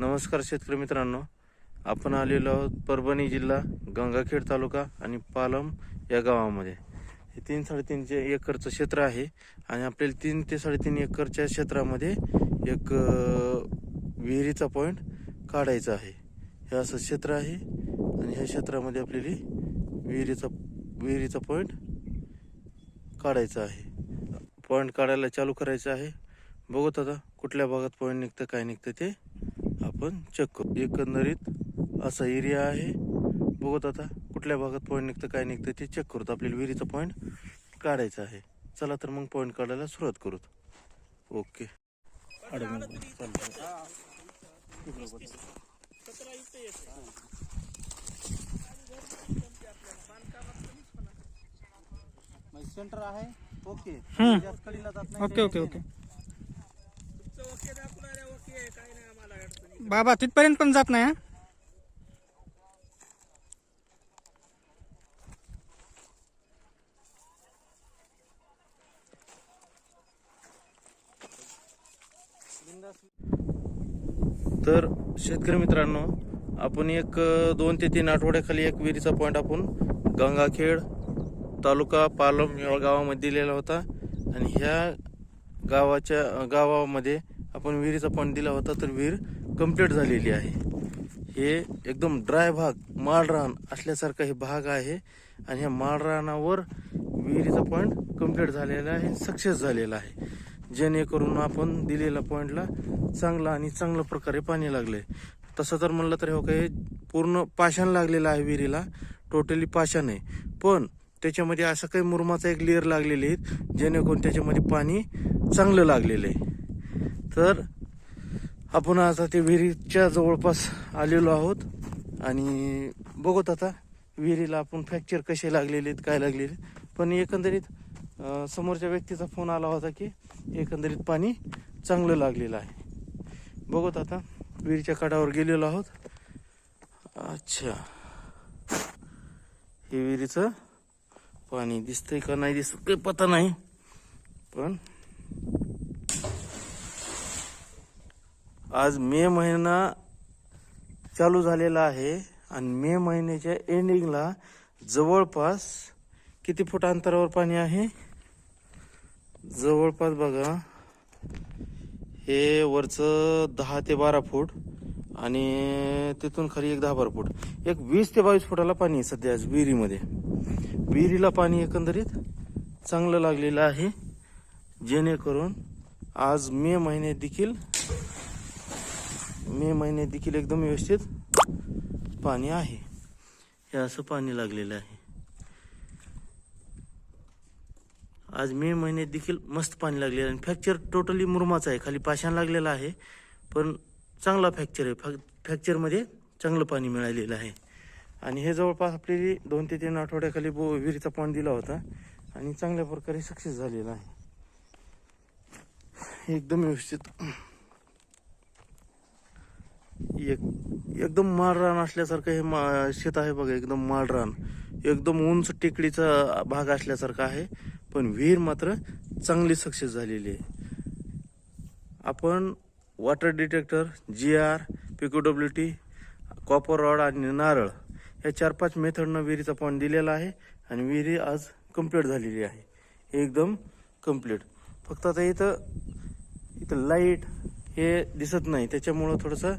नमस्कार शेतकरी मित्रांनो. आपण आलेलो आहोत परभणी जिल्हा गंगाखेड तालुका आणि पालम या गावामध्ये. हे तीन साडेतीनचे एकरचं क्षेत्र आहे आणि आपल्याला तीन ते साडेतीन एकरच्या क्षेत्रामध्ये एक विहिरीचा पॉईंट काढायचा आहे. हे असं क्षेत्र आहे आणि ह्या क्षेत्रामध्ये आपल्याला विहिरीचा विहिरीचा पॉईंट काढायचा आहे. पॉईंट काढायला चालू करायचं आहे. बघत आता कुठल्या भागात पॉईंट निघतं काय निघतं ते आपण चेक करू. एकंदरीत असा एरिया आहे. बघत आता कुठल्या भागात पॉईंट निघतं काय निघतं ते चेक करूत. आपल्याला विहिरीचा पॉईंट काढायचा आहे. चला तर मग पॉईंट काढायला सुरुवात करूत. ओके सेंटर आहे. ओके ओके ओके ओके बाबा तिथपर्यंत पण जात नाही तर शेतकरी मित्रांनो आपण एक दोन ते तीन आठवड्याखाली एक विहिरीचा पॉईंट आपण गंगाखेड तालुका पालम या गावामध्ये दिलेला होता. आणि ह्या गावाच्या गावामध्ये आपण विहिरीचा पॉईंट दिला होता. तर विहीर कंप्लीट झालेली आहे. हे एकदम ड्राय भाग माळरान असल्यासारखा हे भाग आहे आणि ह्या माळरानावर विहिरीचा पॉईंट कंप्लीट झालेला आहे सक्सेस झालेला आहे. जेणेकरून आपण दिलेल्या पॉईंटला चांगला आणि चांगल्या प्रकारे पाणी लागले तसं तर म्हणलं तर हो काही पूर्ण पाषाण लागलेलं आहे विहिरीला. टोटली पाषाण आहे. पण त्याच्यामध्ये असं काही मुरमाचा एक लेअर लागलेली आहेत जेणेकरून त्याच्यामध्ये पाणी चांगलं लागलेलं आहे. तर आपण आता ते विहिरीच्या जवळपास आलेलो आहोत. आणि बघत आता विहिरीला आपण फ्रॅक्चर कसे लागलेले आहेत काय लागलेले. आहेत. पण एकंदरीत समोरच्या व्यक्तीचा फोन आला होता की एकंदरीत पाणी चांगलं लागलेलं आहे. बघत आता विहिरीच्या काठावर गेलेलो आहोत. अच्छा. हे विहिरीचं पाणी दिसतंय का नाही दिसत काही पता नाही. पण आज मे महिना चालू झालेला आहे आणि मे महिन्याच्या एंडिंगला जवळपास किती फूट अंतरावर पाणी आहे? जवळपास बघा. हे वरचं दहा ते बारा फूट आणि तिथून खाली एक दहा बारा फूट. एक वीस ते बावीस फुटाला पाणी आहे सध्या आज विहिरीमध्ये. विहिरीला पाणी एकंदरीत चांगलं लागलेलं आहे. जेणेकरून आज मे महिन्यात देखील मे महिन्यात देखील एकदम व्यवस्थित पाणी आहे. हे असं पाणी लागलेलं आहे. आज मे महिन्यात देखील मस्त पाणी लागलेलं आहे. फ्रॅक्चर टोटली मुरमाचा आहे. खाली पाषाण लागलेला आहे. पण चांगला फ्रॅक्चर आहे. फॅ फ्रॅक्चरमध्ये चांगलं पाणी मिळालेलं आहे. आणि हे जवळपास आपली दोन ते तीन आठवड्याखाली बो विहिरीचा पाणी दिला होता. आणि चांगल्या प्रकारे सक्सेस झालेला आहे. एकदम व्यवस्थित. एक एकदम माळरान असल्यासारखं हे मा शेत आहे बघा एकदम माळरान एकदम उंच टेकडीचा भाग असल्यासारखा आहे पण विहीर मात्र चांगली सक्सेस झालेली आहे. आपण वॉटर डिटेक्टर जी आर पिको डब्ल्यू टी कॉपर रॉड आणि नारळ या चार पाच मेथडनं विहिरीचा पॉईंट दिलेला आहे आणि विहिरी आज कंप्लीट झालेली आहे. एकदम कंप्लीट फक्त आता इथं इथं लाइट हे दिसत नाही त्याच्यामुळं थोडंसं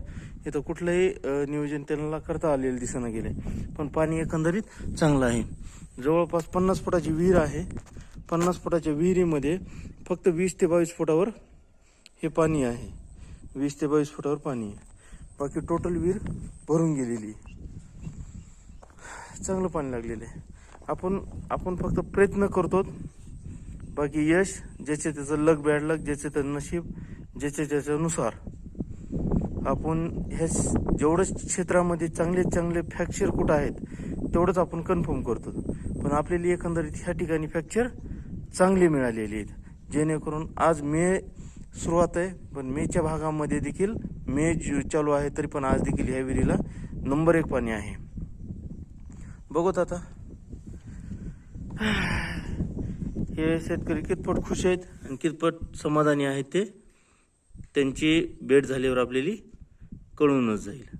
इथं कुठलंही नियोजन त्यांना करता आलेलं दिसणं गेले पण पाणी एकंदरीत चांगलं आहे. जवळपास पन्नास फुटाची विहीर आहे. पन्नास फुटाच्या विहिरीमध्ये फक्त वीस ते बावीस फुटावर हे पाणी आहे. वीस ते बावीस फुटावर पाणी आहे. बाकी टोटल विहीर भरून गेलेली चांगलं पाणी लागलेलं आहे. आपण आपण फक्त प्रयत्न करतो. बाकी यश ज्याचे त्याचं लक बॅड लक ज्याचे त्याचं नशीब ज्याच्या त्याच्यानुसार आपण ह्या जेवढंच जेवढं क्षेत्रामध्ये चांगले चांगले फ्रॅक्चर कुठं आहेत तेवढंच आपण कन्फर्म करतो. पण आपल्याला एकंदरीत ह्या ठिकाणी फ्रॅक्चर चांगले मिळालेली आहेत. जेणेकरून आज मे सुरुवात आहे पण मेच्या भागामध्ये देखील मे जु- चालू आहे तरी पण आज देखील ह्या विहिरीला नंबर एक पाणी आहे. बघत आता. हे शेतकरी कितपत खुश आहेत आणि कितपत समाधानी आहेत ते त्यांची भेट झाल्यावर आपल्याला कळूनच जाईल.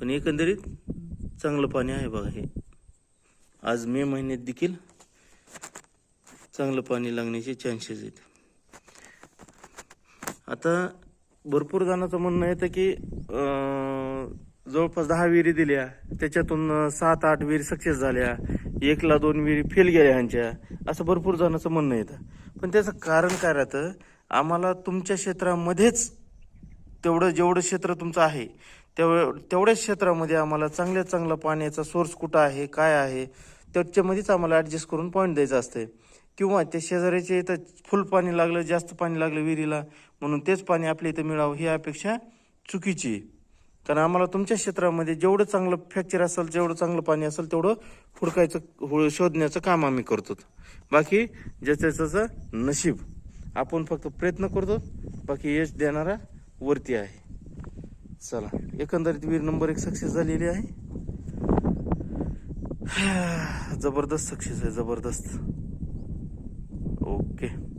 पण एकंदरीत चांगलं पाणी आहे बघा हे. आज मे महिन्यात देखील चांगलं पाणी लागण्याचे चान्सेस आहेत. आता भरपूर जणांचं म्हणणं येतं की जवळपास दहा विहिरी दिल्या त्याच्यातून सात आठ विहिरी सक्सेस झाल्या एकला दोन विहिरी फेल गेल्या ह्यांच्या असं भरपूर जणांचं म्हणणं येतं पण त्याचं कारण काय राहतं? आम्हाला तुमच्या क्षेत्रामध्येच तेवढं जेवढं क्षेत्र तुमचं आहे तेव तेवढ्याच क्षेत्रामध्ये आम्हाला चांगल्या चांगला पाण्याचा सोर्स कुठं आहे काय आहे त्याच्यामध्येच आम्हाला ॲडजस्ट करून पॉईंट द्यायचं असतं किंवा त्या शेजाऱ्याच्या इथं फुल पाणी लागलं जास्त पाणी लागलं विहिरीला म्हणून तेच पाणी आपल्या इथं मिळावं ही अपेक्षा चुकीची आहे. कारण आम्हाला तुमच्या क्षेत्रामध्ये जेवढं चांगलं फ्रॅक्चर असेल जेवढं चांगलं पाणी असेल तेवढं हुडकायचं हु- शोधण्याचं काम आम्ही करतो. बाकी ज्याचं त्याचं नशीब. आपण फक्त प्रयत्न करतो बाकी यश देणारा वरती आहे. चला एकंदरीत वीर नंबर एक सक्सेस झालेली आहे. जबरदस्त सक्सेस आहे जबरदस्त. ओके.